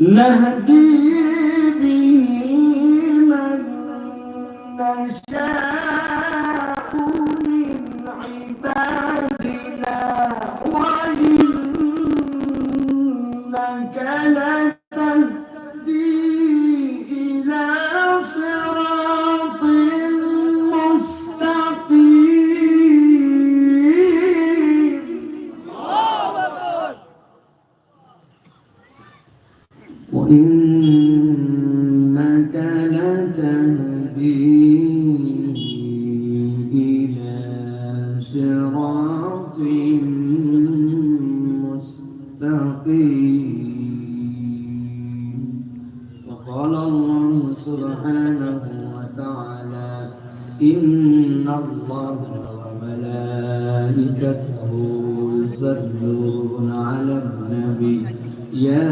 نهدي سبحانه وتعالى. إن الله وملائكته يصلون على النبي. يا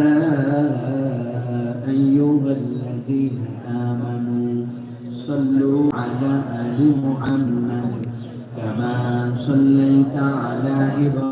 أيها الذين آمنوا صلوا على آل محمد كما صليت على إبراهيم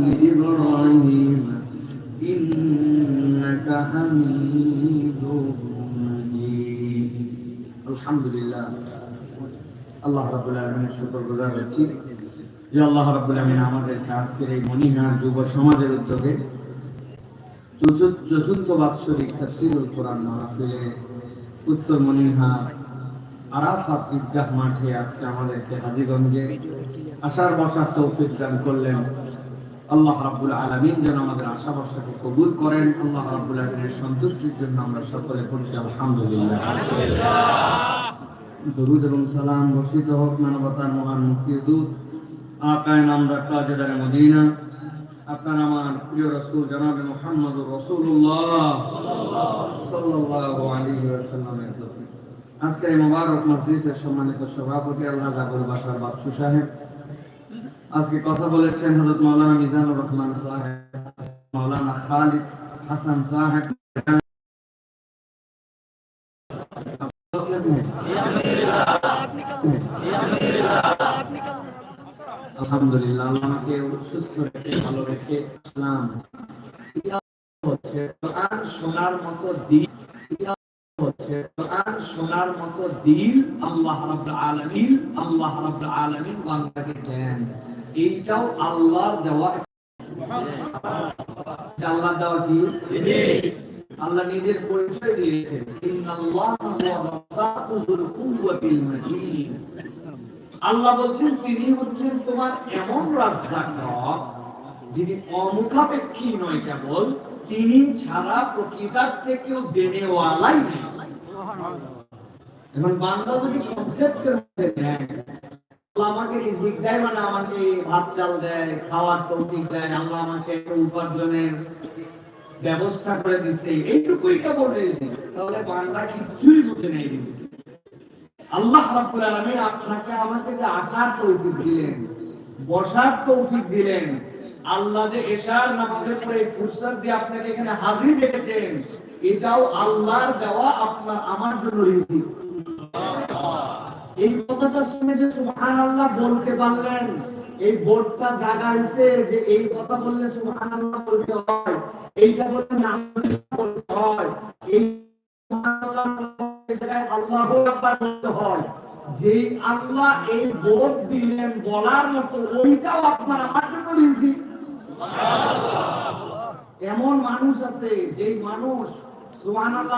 إبراهيم إنك حميد مجيد الحمد لله আল্লাহ রাব্বুল আলামিনের শুকর গুজার হচ্ছি যে আল্লাহ রাব্বুল আলামিন আমাদেরকে আজকের এই মনিহার যুব সমাজের উদ্যোগে চতুর্থ চতুর্থ বাৎসরিক তাফসীরুল কোরআন মাহফিলে উত্তর মনিহা আরাফাত ঈদগাহ মাঠে আজকে আমাদেরকে হাজীগঞ্জে আসার বসার তৌফিক দান করলেন আল্লাহ রাব্বুল আলামিন যেন আমাদের আশা বর্ষাকে কবুল করেন। আল্লাহ রাব্বুল আলামিনের সন্তুষ্টির জন্য আমরা সকলে করছি আলহামদুলিল্লাহ। দরুদ এবং সালাম বর্ষিত হোক, মানবতার মহান মুক্তির দূত। আকায় নাম রাখা জেদারে মদিনা। আপনার আমার প্রিয় রসুল জনাবে মোহাম্মদ রসুল্লাহ সাল্লাল্লাহু আলাইহি ওয়াসাল্লামের আজকের এই মোবারক মজলিসের সম্মানিত সভাপতি আল্লাহ জাবুল বাসার বাচ্চু সাহেব। আজকে কথা বলেছেন হযরত মাওলানা মিজানুর রহমান সাহেব, মাওলানা খালিদ হাসান সাহেব। আলহামদুলিল্লাহ শোনার মতো আল্লাহ রাব্বুল আলামিন, আল্লাহ দেন। এইটাও আল্লাহর দেওয়া এটা আল্লাহর দেওয়া কি? আল্লাহ নিজের পরিচয় দিয়েছেন। আল্লাহ বলছেন তিনি হচ্ছেন তোমার এমন রাজ্জাক যিনি অমুখাপেক্ষী নয় কেবল তিনি ছাড়া প্রকৃতার থেকেও দেনেওয়ালাই নেই। এখন বান্দা যদি কনসেপ্টের মধ্যে নেয় আল্লাহ আমাকে রিজিক দেয়? মানে আমাকে ভাত চাল দেয়, খাওয়ার তৌফিক দেয়, আল্লাহ আমাকে উপার্জনের ব্যবস্থা করে এইটুকুই কেবল তাহলে বান্দা কিছুই বুঝে নেই আল্লাহ রাব্বুল আলামিন আপনাকে আমাকে যে আসার তৌফিক দিলেন, বসার তৌফিক দিলেন, আল্লাহ যে এশার নামাজের পরে ফুরসত দিয়ে আপনাকে এখানে হাজির রেখেছেন, এটাও আল্লাহর দেওয়া আপনার, আমার জন্য রিজিক। এই কথাটা শুনে যে সুবহানাল্লাহ বলতে পারলেন, এই বোর্ডটা জায়গা হয়েছে যে এই কথা বললে সুবহানাল্লাহ বলতে হয়, এইটা বললে নাম হয়, এই জায়গায় আল্লাহু আল্লাহ এই বোর্ড দিলেন বলার মতো, ওইটাও আপনার এমন মানুষ আছে যে মানুষ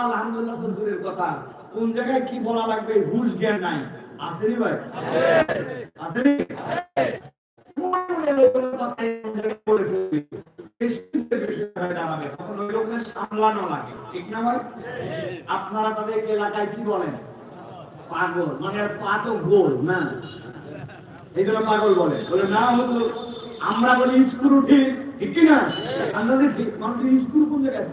আলহামদুলিল্লাহ, তো দূরের কথা। কোন জায়গায় কি বলা লাগবে? হুশ জ্ঞান নাই। আছে নি ভাই? আছে নি সামলানো লাগে ঠিক না ভাই আপনারা তাদের এলাকায় কি বলেন? পাগল মানে পা তো গোল, না? এই জন্য পাগল বলে। বলে, না হতো আমরা বলি স্ক্রু ঠিক ঠিক কি না আমরা ঠিক মানুষের স্ক্রু কোন জায়গায়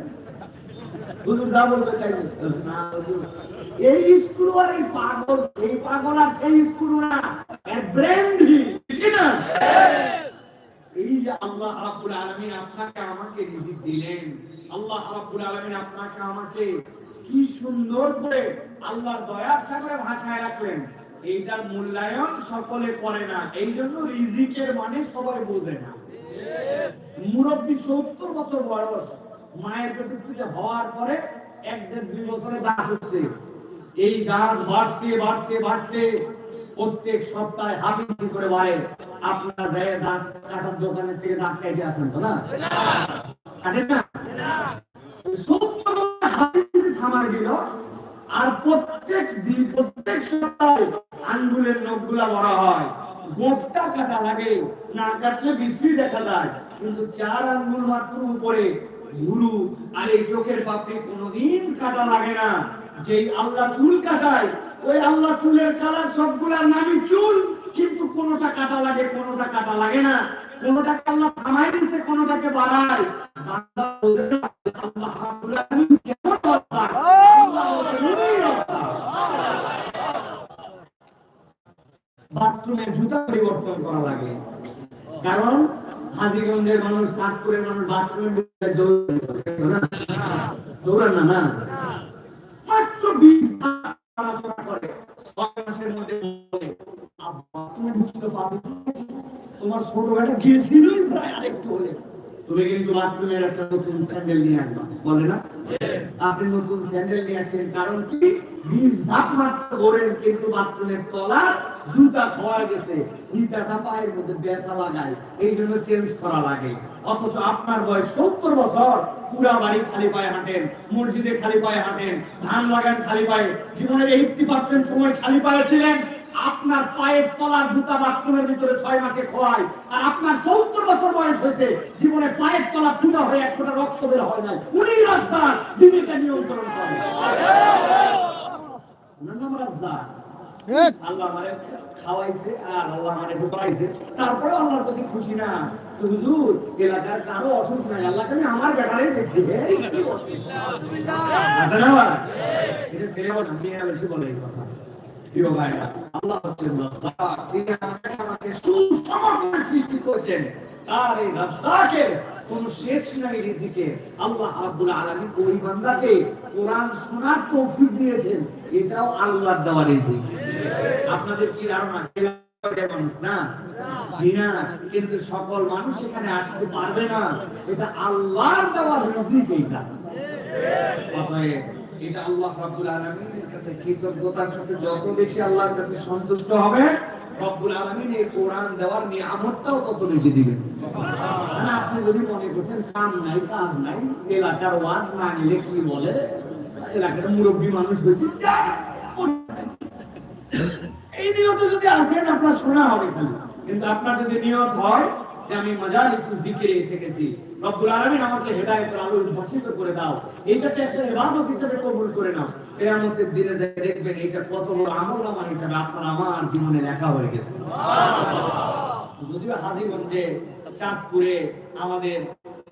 আল্লাহ আপনাকে আমাকে আল্লাহ কি সুন্দর করে আল্লাহর দয়ার সাগরে ভাষায় রাখলেন। এইটার মূল্যায়ন সকলে করে না এই জন্য রিজিকের মানে সবাই বোঝে না। মুরব্বী সত্তর বছর বয়স। মায়ের পেটে থেকে হওয়ার পরে এক দেড় দুই বছরে দাঁত হচ্ছে। এই দাঁত বাড়তে বাড়তে বাড়তে প্রত্যেক সপ্তাহে হাফ করে বাড়ে। আপনারা যায় দাঁত কাটার দোকানের থেকে দাঁত কেটে আসেন তো না? কাটে না? থামার আর প্রত্যেক দিন, প্রত্যেক সপ্তাহে আঙ্গুলের নখগুলা বড় হয়। গোফটা কাটা লাগে, না কাটলে বিশ্রী দেখা যায়। কিন্তু চার আঙ্গুল মাত্র উপরে গুরু আর এই চোখের পাপড়ি কোনোদিন কাটা লাগে না। যে আল্লাহ চুল কাটায়, ওই আল্লাহ চুলের কালার সবগুলার নামই চুল, কিন্তু কোনোটা কাটা লাগে, কোনোটা কাটা লাগে না। কোনোটাকে আল্লাহ থামাই দিচ্ছে কোনোটাকে বাড়ায়? বাথরুমের জুতা পরিবর্তন করা লাগে। কারণ হাজিগঞ্জের মানুষ চাঁদপুরের মানুষ বাথরুমের জুতা দৌড়ান না? না? মাত্র বিশ করে। তোমার ছোট গিয়েছিলই প্রায় আরেকটু হলে তুমি কিন্তু বাথরুমের একটা নতুন স্যান্ডেল নিয়ে আসবা, বলে না? আপনি নতুন স্যান্ডেল নিয়ে আসছেন, কারণ কি? বিশ ধাপ মাত্র করেন কিন্তু বাথরুমের তলা জুতা খোয়া গেছে জুতাটা পায়ের মধ্যে ব্যথা লাগায় এই জন্য চেঞ্জ করা লাগে। অথচ আপনার বয়স সত্তর বছর পুরা বাড়ি খালি পায়ে হাঁটেন মসজিদে খালি পায়ে হাঁটেন ধান লাগান খালি পায়ে জীবনের এইটটি পার্সেন্ট সময় খালি পায়ে ছিলেন আপনার পায়ের তলার জুতা বাথরুমের ভিতরে ছয় মাসে খোয়ায় আর আপনার সত্তর বছর বয়স হয়েছে জীবনে পায়ের তলা ফুটা হয়ে এক ফোঁটা রক্ত বের হয় নাই। উনি রাস্তার জীবিকা নিয়ন্ত্রণ করেন। নাম। আর আল্লাহ সৃষ্টি করেছেন আর এই রাজ্জাকের কোন শেষ নাই রিজিকে। আল্লাহ রাব্বুল আলামিন ওই বান্দাকে কোরআন শোনার তৌফিক দিয়েছেন। এটাও আল্লাহর দেওয়া রিজিক। আপনাদের কি ধারণা? আল্লাহ কৃতজ্ঞতার সাথে যত বেশি আল্লাহর কাছে সন্তুষ্ট হবে রব্বুল কোরআন দেওয়ার নিয়ামতটাও তত বেশি দিবেন? মানে আপনি যদি মনে করছেন কাম নাই কাজ নাই এলাকার ওয়াজ না নিলে কি বলে? এলাকার মুরব্বী মানুষ হইতে এই নিয়তে যদি আসেন আপনার শোনা হবে খালি। কিন্তু আপনার যদি নিয়ত হয় যে আমি মজা লিখছি জিকিরে এসে গেছি রব্বুল আলামিন আমাকে হেদায়েতের করে দাও। এইটাকে একটা ইবাদত হিসেবে কবুল করে নাও। কিয়ামতের দিনে দেখবেন এটা কত বড় আমল আমার হিসাবে আপনার আমার জীবনে লেখা হয়ে গেছে। যদিও হাজিগঞ্জে চাঁদপুরে আমাদের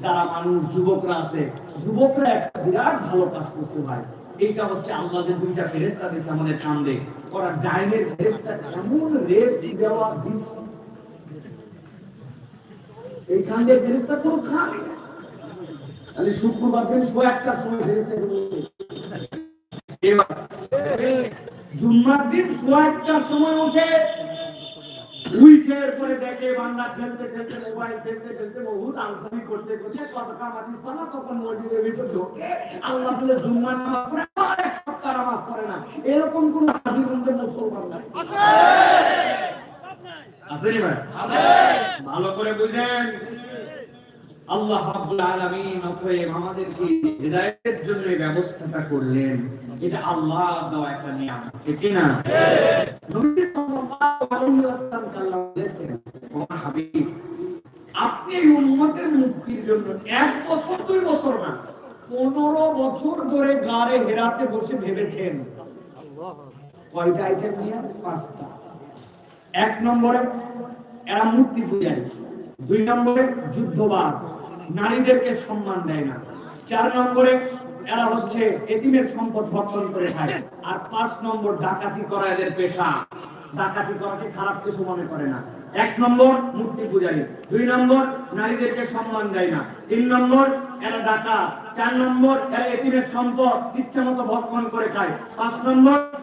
যারা মানুষ যুবকরা আছে যুবকরা একটা বিরাট ভালো কাজ করছে ভাই। এইটা হচ্ছে আল্লাহ যে দুইটা ফেরেস্তা দিয়েছে আমাদের কান্দে। ওরা ডাইনের ফেরেস্তা এমন রেস্ট দেওয়া দিচ্ছে এই কান্দের ফেরেস্তা কোনো খাবে না। তাহলে শুক্রবার দিন শো একটার সময় ফেরেস্তা জুম্মার দিন শো একটার সময় উঠে পরে দেখে বাংলা খেলতে খেলতে মোবাইল খেলতে খেলতে বহুত আলোচনা করতে করতে কত কামাতি সালা তখন মসজিদের ভিতর ঢোকে। আল্লাহ জুম্মার নামাজ পড়ে আর এক সপ্তাহ নামাজ পড়ে না। এরকম কোন মুসলমান নাই। আছে। করে বুঝেন আল্লাহ রাব্বুল আলামিন অতএব আমাদেরকে হেদায়েতের জন্য ব্যবস্থাটা করলেন। এটা আল্লাহ দেওয়া একটা নিয়ামত, ঠিক না? নবী সাল্লাল্লাহু আলাইহি ওয়াসাল্লাম আল্লাহ বলেছেন ও হাবিব, আপনি এই উম্মতের মুক্তির জন্য এক বছর, দুই বছর না, পনেরো বছর ধরে গাড়ে হেরাতে বসে ভেবেছেন। কয়টা আইটেম নিয়ে? পাঁচটা। এক নম্বরে এরা মূর্তি পূজারী দুই নম্বরে যুদ্ধবাদ নারীদেরকে সম্মান দেয় না। চার নম্বরে এরা হচ্ছে এতিমের সম্পদ ভক্ষণ করে খায়। আর পাঁচ নম্বর ডাকাতি করা এদের পেশা। ডাকাতি করাকে খারাপ কিছু মনে করে না। এক নম্বর মূর্তি পূজারী। দুই নম্বর নারীদেরকে সম্মান দেয় না। তিন নম্বর এরা ডাকা চার নম্বর এরা এতিমের সম্পদ ইচ্ছা মতো ভক্ষণ করে খায়। পাঁচ নম্বর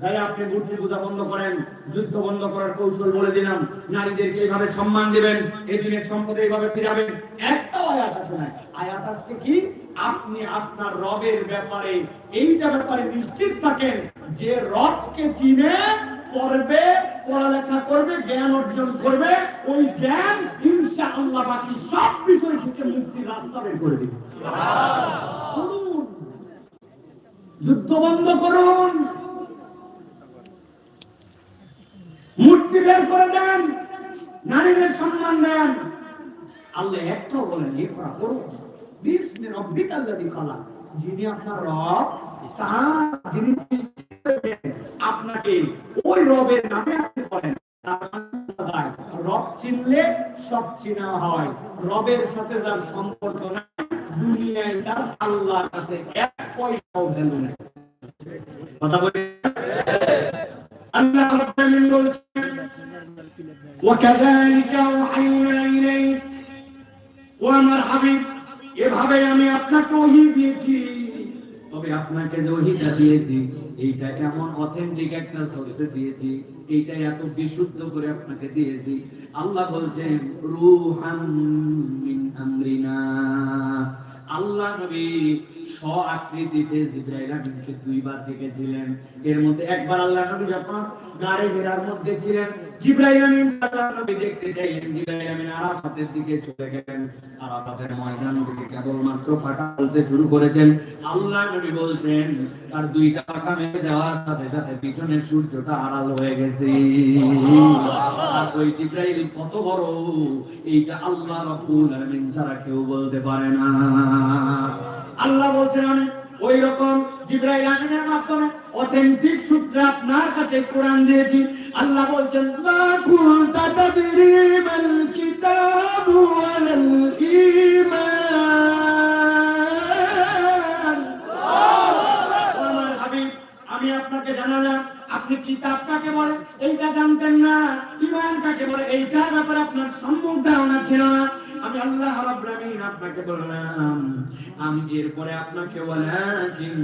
যাই আপনি মূর্তি পূজা বন্ধ করেন যুদ্ধ বন্ধ করার কৌশল বলে দিলাম নারীদেরকে এইভাবে সম্মান দিবেন এই দিনের সম্পদে এইভাবে ফিরাবেন একটাও আয়াত আসে না আয়াত আসছে কি? আপনি আপনার রবের ব্যাপারে এইটা ব্যাপারে নিশ্চিত থাকেন যে রবকে চিনে পড়বে পড়ালেখা করবে জ্ঞান অর্জন করবে ওই জ্ঞান ইনশা আল্লাহ বাকি সব বিষয় থেকে মুক্তি রাস্তা বের করে দিবে। যুদ্ধ বন্ধ করুন। মূর্তি বের করে দেন, নারীদের সম্মান দেন। আল্লাহ একটাও বলেন, এ করা খালাক। যিনি আপনার রব যিনি আপনাকে ওই রবের নামে আপনি যায়। রব চিনলে সব চিনা হয়। রবের সাথে যার সম্পর্ক নাই, দুনিয়ায় তার কাছে এক পয়সাও ভ্যালু নেই। কথা বলি আল্লাহ রাব্বুল ও আমার হাবিব এভাবে আমি আপনাকে ওহি দিয়েছি। তবে আপনাকে যে ওহিটা দিয়েছি, এইটা এমন অথেন্টিক একটা সোর্সে দিয়েছি, এইটা এত বিশুদ্ধ করে আপনাকে দিয়েছি। আল্লাহ বলছেন, রুহাম মিন আমরিনা। আল্লাহ নবী স্ব আকৃতিতে জিব্রাইল আমিনকে দুইবার দেখেছিলেন। এর মধ্যে একবার আল্লাহ নবী যখন গাড়ে ঘেরার মধ্যে ছিলেন, জিব্রাইল আমিন আল্লাহ নবী দেখতে চাইলেন, জিব্রাইল আমিন আরাফাতের দিকে চলে গেলেন। আরাফাতের ময়দান থেকে কেবলমাত্র ফাটা বলতে শুরু করেছেন। আল্লাহ নবী বলছেন, তার দুইটা পাখা মেরে যাওয়ার সাথে সাথে পিছনের সূর্যটা আড়াল হয়ে গেছে। আর ওই জিব্রাইল কত বড়, এইটা আল্লাহ রাব্বুল আলামিন ছাড়া কেউ বলতে পারে না। আল্লাহ বলছেন ওই রকম জিব্রাইল আমিনের মাধ্যমে অথেন্টিক সূত্রে আপনার কাছে কোরআন দিয়েছি। আল্লাহ বলছেন মা কুনতা তাদরি মাল কিতাবু ওয়াল ঈমান। আমি আপনাকে জানালাম আপনি কিতাব কাকে বলে? এইটা জানতেন না, ইমান কাকে বলে? এইটার ব্যাপারে আপনার সম্মুখ ধারণা ছিল না। আমি আল্লাহ রাব্বুল আপনাকে বললাম, আমি এরপরে আপনাকে ওয়ালাকিন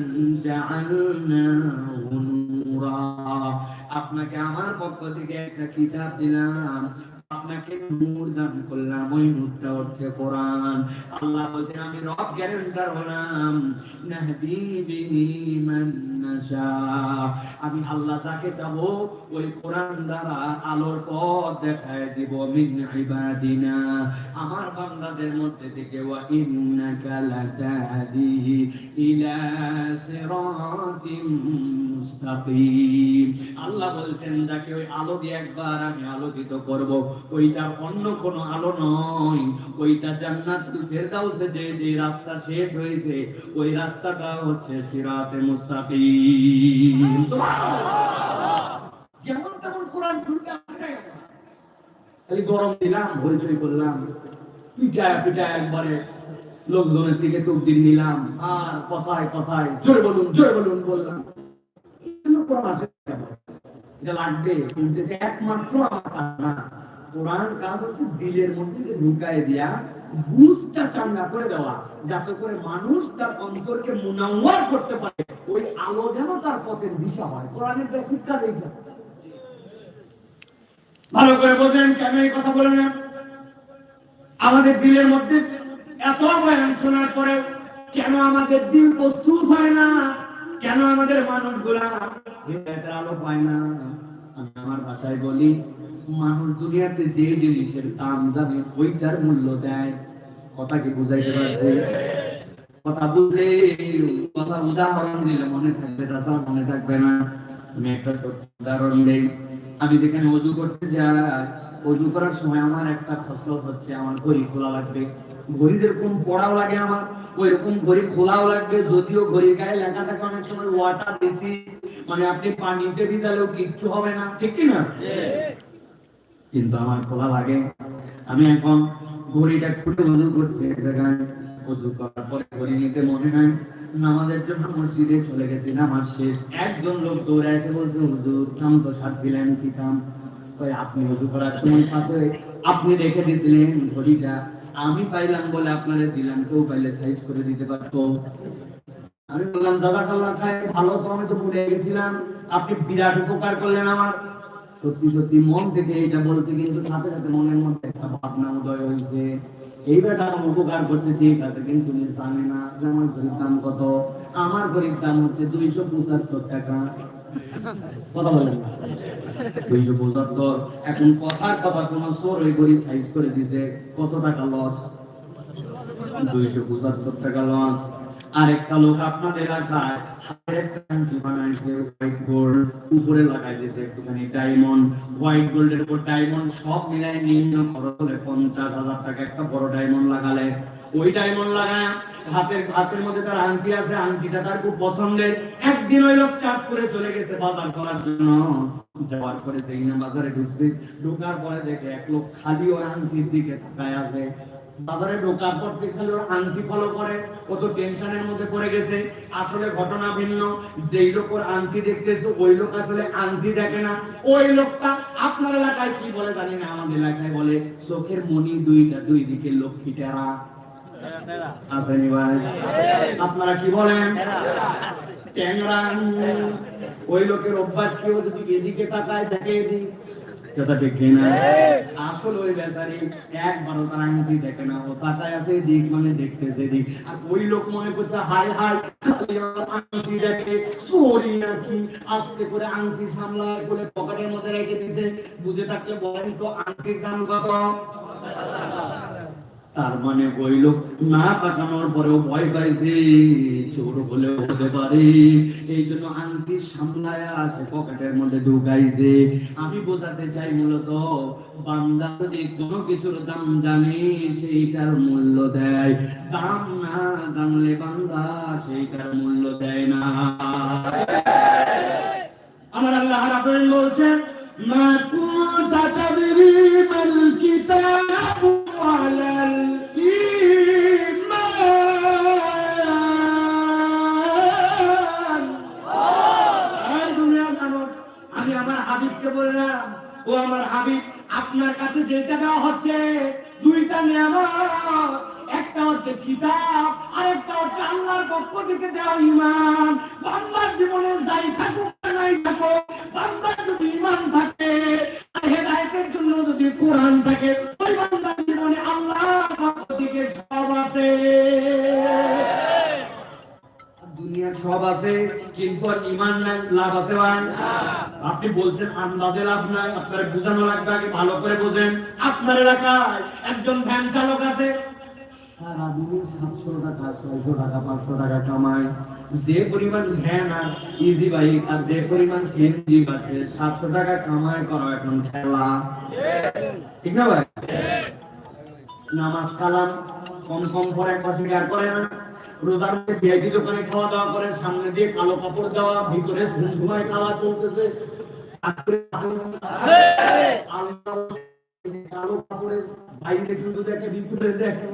জাআলনাহু নূরা আপনাকে আমার পক্ষ থেকে একটা কিতাব দিলাম আপনাকে নূর দান করলাম, ওই নূরটা হচ্ছে কোরআন। আল্লাহ বলছেন, আমি রব গ্যারেন্টার হলাম আমি আল্লাহ যাকে চাবো, ওই কোরআন দ্বারা আলোর পথ দেখায় দিব, মিন আমার বান্দাদের মধ্যে থেকে, ওয়া ইন্নাকা লাতাহদি ইলা সিরাতিম মুস্তাকিম। আল্লাহ বলছেন, যাকে ওই আলো দিয়ে একবার আমি আলোকিত করব ওইটা অন্য কোনো আলো নয়। ওইটা জান্নাতুল ফেরদাউসে যে যে রাস্তা শেষ হয়েছে ওই রাস্তাটা হচ্ছে সিরাতে মুস্তাকিম। যেমন তেমন কোরআন শুনতে খালি গরম দিলাম হইচই করলাম। পিটায় পিটায় একবারে লোকজনের থেকে তকদির নিলাম। আর কথায় কথায় জোরে বলুন জোরে বলুন বললাম? এটা লাগবে একমাত্র আমার না কোরআন কাজ হচ্ছে দিলের মধ্যে ঢুকায় বুঝটা চাঙ্গা করে দেওয়া, যাতে করে মানুষ তার অন্তরকে করতে পারে। ওই আলো যেন তার পথের দিশা হয়। কোরআনের বেসিক কাজ এইটা। ভালো করে বোঝেন, কেন এই কথা বলে না? আমাদের দিলের মধ্যে এত বয়ান শোনার পরে কেন আমাদের দিল প্রস্তুত হয় না? কেন আমাদের মানুষগুলা আলো পায় না? আমি আমার ভাষায় বলি মানুষ দুনিয়াতে যে জিনিসের দাম জানে, ওইটার মূল্য দেয়। কথা কি বুঝাইতে পারছে কথা বুঝে কথা উদাহরণ দিলে মনে থাকবে তাছাড়া মনে থাকবে না। আমি একটা ছোট্ট উদাহরণ দেই। আমি যেখানে অজু করতে যাই, অজু করার সময় আমার একটা খসলত হচ্ছে, আমার ঘড়ি খোলা লাগবে। ঘড়ি যেরকম পড়াও লাগে আমার ওই রকম ঘড়ি খোলাও লাগবে। যদিও ঘড়ির গায়ে লেখা থাকে, অনেক সময় ওয়াটার দিছি। মানে আপনি পানিতে ভিজালেও কিচ্ছু হবে না, ঠিক কি না? কিন্তু আমার খোলা লাগে, আমি এখন ঘড়িটা খুলে অজু করছি এক জায়গায় অজু করার পরে ঘড়ি নিতে মনে নাই। নামাজের জন্য মসজিদে চলে গেছি, নামাজ শেষ। একজন লোক দৌড়ে এসে বলছে, হুজুর, কাম তো সারছিলেন কি কাম? আপনি অজু করার সময় পাশে আপনি রেখে দিয়েছিলেন ঘড়িটা। আমি পাইলাম বলে আপনারে দিলাম, কেউ পাইলে সাইজ করে দিতে পারতো। আমি বললাম জাজাকাল্লাহ ভালো তো, আমি তো ভুলে গেছিলাম। আপনি বিরাট উপকার করলেন আমার সত্যি সত্যি মন থেকে এটা বলছে, কিন্তু সাথে সাথে মনের মধ্যে একটা ভাবনা উদয় হয়েছে। এই উপকার ঠিক আছে, কিন্তু জানে না আমার ঘড়ির দাম কত। আমার ঘড়ির দাম হচ্ছে দুইশো পঁচাত্তর টাকা। কথা বলেন দুইশো পঁচাত্তর, এখন কথার কথা সোর ওই ঘড়ি সাইজ করে দিছে, কত টাকা লস দুইশো পঁচাত্তর টাকা লস আরেকটা লোক আপনাদের এলাকায় আংটি হোয়াইট গোল্ড উপরে লাগাই দিয়েছে একটুখানি ডায়মন্ড হোয়াইট গোল্ডের উপর ডায়মন্ড সব মিলাই নিম্ন খরচ হলে পঞ্চাশ হাজার টাকা একটা বড় ডায়মন্ড লাগালে। ওই ডায়মন্ড লাগায় হাতের হাতের মধ্যে তার আংটি আছে, আংটিটা তার খুব পছন্দের। একদিন ওই লোক চাপ করে চলে গেছে বাজার করার জন্য। যাওয়ার পরে যেই না বাজারে ঢুকছে, ঢোকার পরে দেখে এক লোক খালি ওর আংটির দিকে তাকায় আছে। বাজারে ঢোকার পর খালি আংটি ফলো করে, ও তো টেনশনের মধ্যে পড়ে গেছে। আসলে ঘটনা ভিন্ন। যেই লোক ওর আংটি দেখতেছে, ওই লোক আসলে আংটি দেখে না। ওই লোকটা আপনার এলাকায় কি বলে জানি না, আমাদের এলাকায় বলে, চোখের মনি দুইটা, দুই দিকে লক্ষ্মী টেরা। আসেনি ভাই? আপনারা কি বলেন? ট্যাংরা। ওই লোকের অভ্যাস কি? যদি এদিকে তাকায় দেখে। এদিক কথা ঠিক না আসল ওই বেচারি একবারও তার আঙুতি দেখে না, ও তাকায় আছে দিক মানে দেখতেছে দিক আর ওই লোক মনে করছে হাই হাই আংটি দেখে চোরি নাকি? আস্তে করে আংটি সামলায় করে পকেটের মধ্যে রেখে দিয়েছে। বুঝে থাকলে বলেন তো, আংটির দাম কত? তার মানে ওই না তাকানোর পরেও ভয় পাইছে, চোর হলে হতে পারে। এই জন্য আংটি সামলায় আসে পকেটের মধ্যে ঢুকাইছে। আমি বোঝাতে চাই মূলত, বান্দা যদি কোনো কিছুর দাম জানে, সেইটার মূল্য দেয়। দাম না জানলে বান্দা সেইটার মূল্য দেয় না। আমার আল্লাহ রাব্বুল বলছেন মা কুনতা তাদরি ও আমার হাবিব, আপনার কাছে যেটা দেওয়া হচ্ছে, দুইটা নিয়ামত। একটা হচ্ছে কিতাব আর একটা হচ্ছে আল্লাহর পক্ষ থেকে দেওয়া ইমান বান্দার জীবনে যাই থাকুক নাই থাকুক, বান্দার যদি ইমান থাকে, আর হেদায়েতের জন্য যদি কোরআন থাকে, ওই বান্দার জীবনে আল্লাহর পক্ষ থেকে সব আছে। সব আছে, কিন্তু আর ইমান নাই, লাভ আছে ভাই? আপনি বলছেন, আন্দাজে লাভ নাই বোঝানো লাগবে আগে, ভালো করে বোঝেন। আপনার এলাকায় একজন ভ্যান চালক আছে। যে যে সাতশো টাকা কামায় করো এখন খেলা। ঠিক না ভাই? নামাজ কালাম, কম কম করে একবার স্বীকার করে না। রোজার ভিআইপি দোকানে খাওয়া দাওয়া করে, সামনে দিয়ে কালো কাপড় দেওয়া, ভিতরে চলতেছে। কালো বাইরে শুধু দেখে, ভিতরে দেখে।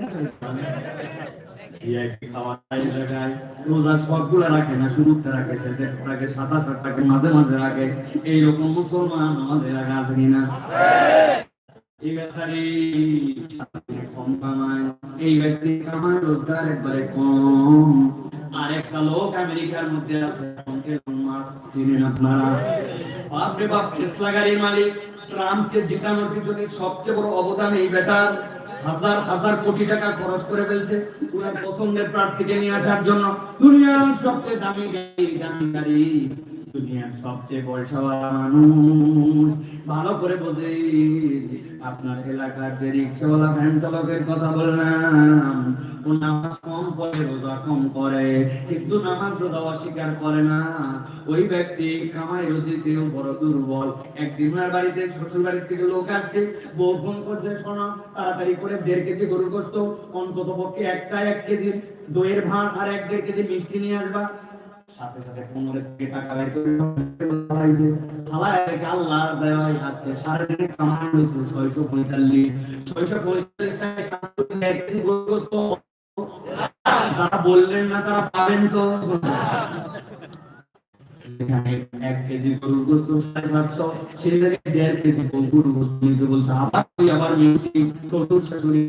রাখে না শুরুতে রাখে শেষে। সাতাশ মাঝে মাঝে রাখে। এইরকম মুসলমান আমাদের এলাকা আছে কিনা? এই ব্যাপারে কম কামায়, এই ব্যক্তি কামায়, রোজগার একবারে কম। আর একটা লোক আমেরিকার মধ্যে আছে চিনেন আপনারা। বাপরে বাপ টেসলা গাড়ির মালিক, ট্রাম্পকে জিতানোর পিছনে সবচেয়ে বড় অবদান এই বেটার হাজার হাজার কোটি টাকা খরচ করে ফেলছে পছন্দের প্রার্থীকে নিয়ে আসার জন্য। দুনিয়ার সবচেয়ে দামি গাড়ি দামি গাড়ি। দুনিয়ার সবচেয়ে পয়সাওয়ালা মানুষ। ভালো করে বোঝে। আপনার এলাকার যে রিক্সাওয়ালা, ভ্যান চালকের কথা বললাম। ও নামাজ কম পড়ে, রোজা কম করে নামাজ রোজা অস্বীকার করে না। ওই ব্যক্তি কামাই বড় দুর্বল। একদিন ওনার বাড়িতে শ্বশুর বাড়ির থেকে লোক আসছে। বউ ফোন করছে, শোনো, তাড়াতাড়ি করে দেড় কেজি গরুর গোস্ত অন্তত পক্ষে একটা এক কেজি দইয়ের ভাত আর এক দেড় কেজি মিষ্টি নিয়ে আসবা। সাথে সাথে পনেরো থেকে টাকা বের করে হালাইছে। হালায় রেখে আল্লাহ দেওয়াই আজকে শারীরিক কামাই হয়েছে ছয়শো পঁয়তাল্লিশ। ছয়শো পঁয়তাল্লিশ যারা বললেন না, তারা পাবেন তো। এক কেজি গরুর গোস্ত সাড়ে সাতশো সেই দেড় কেজি গরুর গোস্ত নিতে বলছে। আবার আবার শ্বশুর শাশুড়ি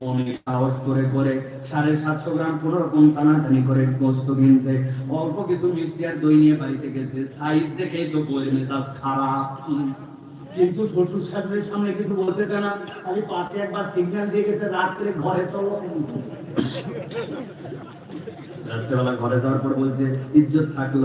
অনেক সাহস করে করে, সাড়ে সাতশো গ্রাম কোন রকম টানাটানি করে গোস্ত কিনছে। অল্প কিছু মিষ্টি আর দই নিয়ে বাড়িতে গেছে। সাইজ দেখেই তো বলে খারাপ। কিন্তু শ্বশুর শাশুড়ির সামনে কিছু বলতে চায় না। খালি পাশে একবার সিগন্যাল দিয়ে গেছে, রাত্রে ঘরে চলো। রাত্রেবেলা ঘরে যাওয়ার পর বলছে, ইজ্জত থাকল।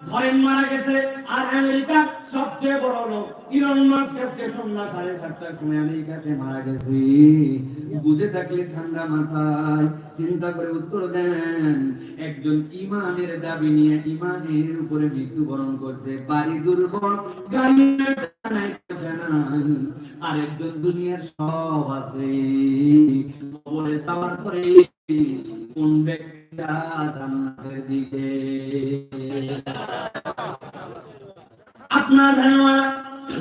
ধরেন মারা গেছে আর আমেরিকা সবচেয়ে বড় লোক। ইলন মাস্ক আজকে সন্ধ্যা সাড়ে সাতটার সময় আমেরিকাতে মারা গেছে। বুঝে থাকলে ঠান্ডা মাথায় চিন্তা করে উত্তর দেন একজন ইমানের দাবি নিয়ে ইমানের উপরে মৃত্যুবরণ করছে। বাড়ি দুর্বল গাড়ি নাই, টাকা নাই, পয়সা নাই। আর একজন দুনিয়ার সব আছে। কবরে যাওয়ার পরে কোন ব্যক্তিটা জান্নাতের দিকে আপনার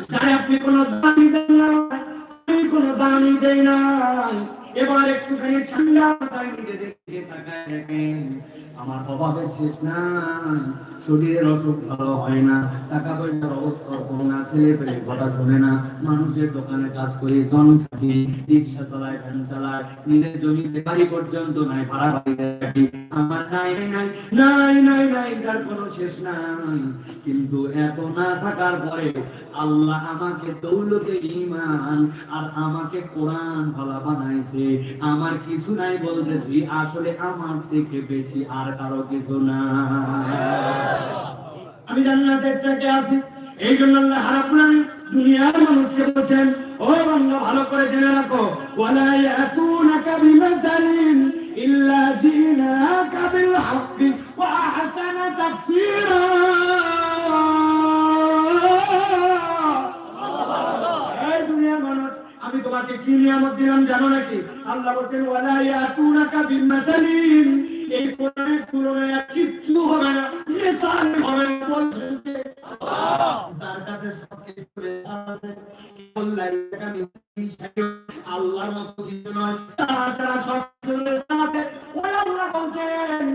যারা আপনি কোনো দামি দেন না, আমি কোনো দামি দেই না এবার একটুখানি ঠান্ডা মাথায় নিজে দেখে তাকায় আমার অভাবের শেষ নাই। শরীরের অসুখ ভালো হয় না টাকা পয়সার অবস্থা কোনো না ছেলে পেলে কথা শোনে না। মানুষের দোকানে কাজ করি জন থাকি, রিক্সা চালায়, ভ্যান চালায়, নিজের জমিতে বাড়ি পর্যন্ত নাই, ভাড়া থাকি। আমার নাই নাই নাই নাই নাই, তার কোনো শেষ নাই। কিন্তু এত না থাকার পরে আল্লাহ আমাকে দৌলতে ইমান আর আমাকে কোরআন ভালা বানাইছে। আমার কিছু নাই বলতেছি, আসলে আমার থেকে বেশি আর কারও কিছু না। আমি জান্নাতের ট্র্যাকে আছি, এই জন্য আল্লাহ রাব্বুল আলামিন দুনিয়ার মানুষকে বলছেন, ও বান্দা, ভালো করে জেনে রাখো, ওয়ালা ইয়াতুনাকা বিমাসালিন ইল্লা জিনাকা বিল হাক্কি, ওয়া আহসানা তাফসীরা এই দুনিয়ার মানুষ আমি তোমাকে কি নিয়ামত দিলাম জানো নাকি? আল্লাহ বলছেন, ওয়ালা বিমাতালিন। এই তুলনায় কিচ্ছু হবে না হবে না আল্লাহর মতো কিছু নয়, তাছাড়া সব আছে। বলছেন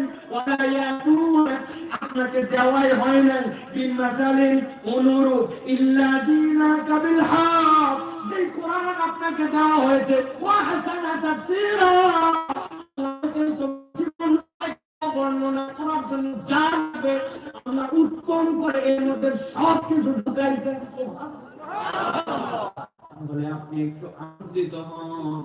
আপনাকে দেওয়াই হয় না। বিমাসালিন অনুরূপ ইল্লা জিনাকা বিল হক। সেই কোরআন আপনাকে দেওয়া হয়েছে, ওয়া হাসানা তাফসীরা। বর্ণনা করার জন্য যা লাগবে আল্লাহ উত্তম করে এর মধ্যে সব কিছু ঢুকাইছেন বলে আপনি একটু আনন্দিত হন।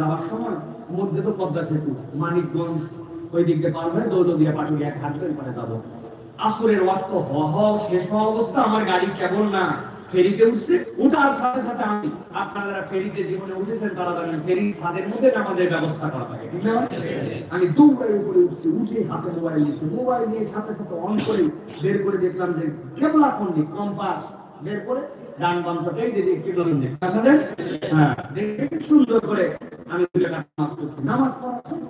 যাওয়ার সময় মধ্যে তো পদ্মা সেতু, মানিকগঞ্জ ওই দিক দিয়ে পার হয়ে আসরের ওয়াক্ত শেষ হওয়া অবস্থা, আমার গাড়ি না, ফেরিতে উঠছে, উঠার সাথে সাথে আমি, আপনারা যারা ফেরিতে জীবনে উঠেছেন, তারা জানেন ফেরি ছাদের মধ্যে আমাদের ব্যবস্থা করা থাকে, ঠিক না? আমি উপরে উঠছি, উঠে হাতে মোবাইল নিয়েছি মোবাইল নিয়ে সাথে সাথে অন করে বের করে দেখলাম যে কেবলা কম্পাস, বের করে ডান বাম চোখেই যদি একটু ধরুন আপনাদের হ্যাঁ সুন্দর করে আমি দুই রাকাত নামাজ পড়ছি। নামাজ পড়ার শেষ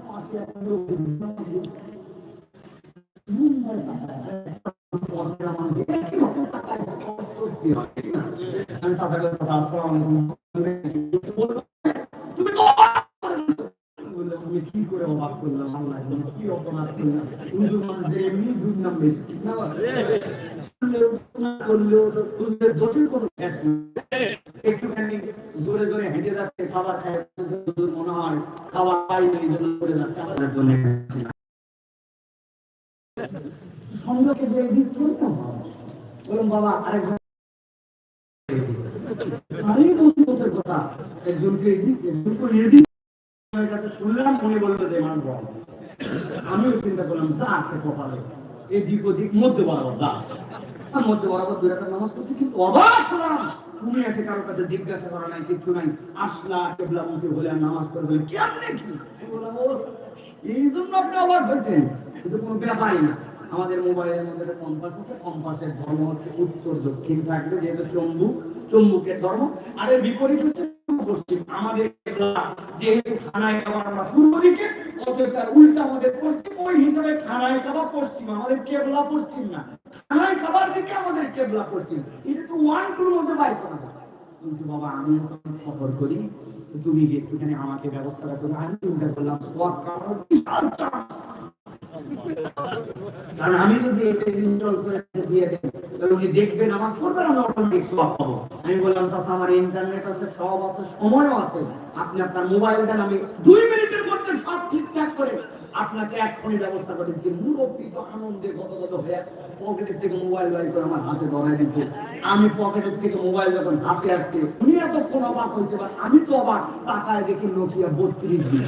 দিকে কি করে অবাক করলাম কি অপরাধ করলাম এমনি দুর্নাম বেশি, ঠিক না? করলেও করলেও হুজুরের দোষের কোনো নেই। একটুখানি জোরে জোরে হেঁটে যাচ্ছে খাবার খায় মনে হয় খাবার পাইনি এই জন্য করে যাচ্ছে আমাদের জন্য খাচ্ছি দিয়ে দিক করতাম বললাম বাবা আরেকজন আমি মুসিবতের কথা একজনকে এদিক একজনকে এদিক শুনলাম মনে বলল যে আমার আমিও চিন্তা করলাম, যা আছে কপালে, এদিক ওদিক মধ্যে বরাবর যা আছে আর মধ্যে বরাবর দুই নামাজ পড়ছি, কিন্তু অবাক হলাম। তুমি কারও কাছে জিজ্ঞাসা করা নাই কিছু নাই। আসলা, কেবলা মুখে বলে আর নামাজ পড়বে কি? এই জন্য আপনি অবাক হয়েছেন? কিন্তু কোনো ব্যাপারই না। আমাদের মোবাইলের মধ্যে কম্পাস আছে। কম্পাসের ধর্ম হচ্ছে উত্তর, দক্ষিণ থাকবে, যেহেতু চম্বুক চম্বুকের ধর্ম। আর এর বিপরীত হচ্ছে পশ্চিম আমাদের যেহেতু খানায় খাবার আমরা পূর্ব দিকে, অতএব তার উল্টা আমাদের পশ্চিম। ওই হিসাবে খানায় খাবার পশ্চিম। আমাদের কেবলা পশ্চিম না। খানায় খাবার দিকে আমাদের কেবলা করছেন এটা তো ওয়ান টুর মধ্যে বাইর করা কিন্তু বাবা, আমি সফর করি তুমি একটুখানি আমাকে ব্যবস্থাটা করে আমি চিন্তা করলাম সব কারণ বিশাল চান্স কারণ আমি যদি এটা ইনস্টল করে দিয়ে তাহলে উনি নামাজ আমি অটোমেটিক সব পাবো আমি বললাম আমার ইন্টারনেট আছে, সব আছে আপনি আপনার মোবাইল দেন, আমি দুই মিনিটের মধ্যে সব ঠিকঠাক করে আপনাকে ব্যবস্থা করে দিচ্ছি। মুরব্বী তো আনন্দে হয়ে পকেটের থেকে মোবাইল করে আমার হাতে ধরাই আমি পকেটের থেকে মোবাইল যখন হাতে আসছে, উনি এতক্ষণ অবাক হইতে পারে আমি তো অবাক। টাকায় দেখি নোকিয়া বত্রিশ দিন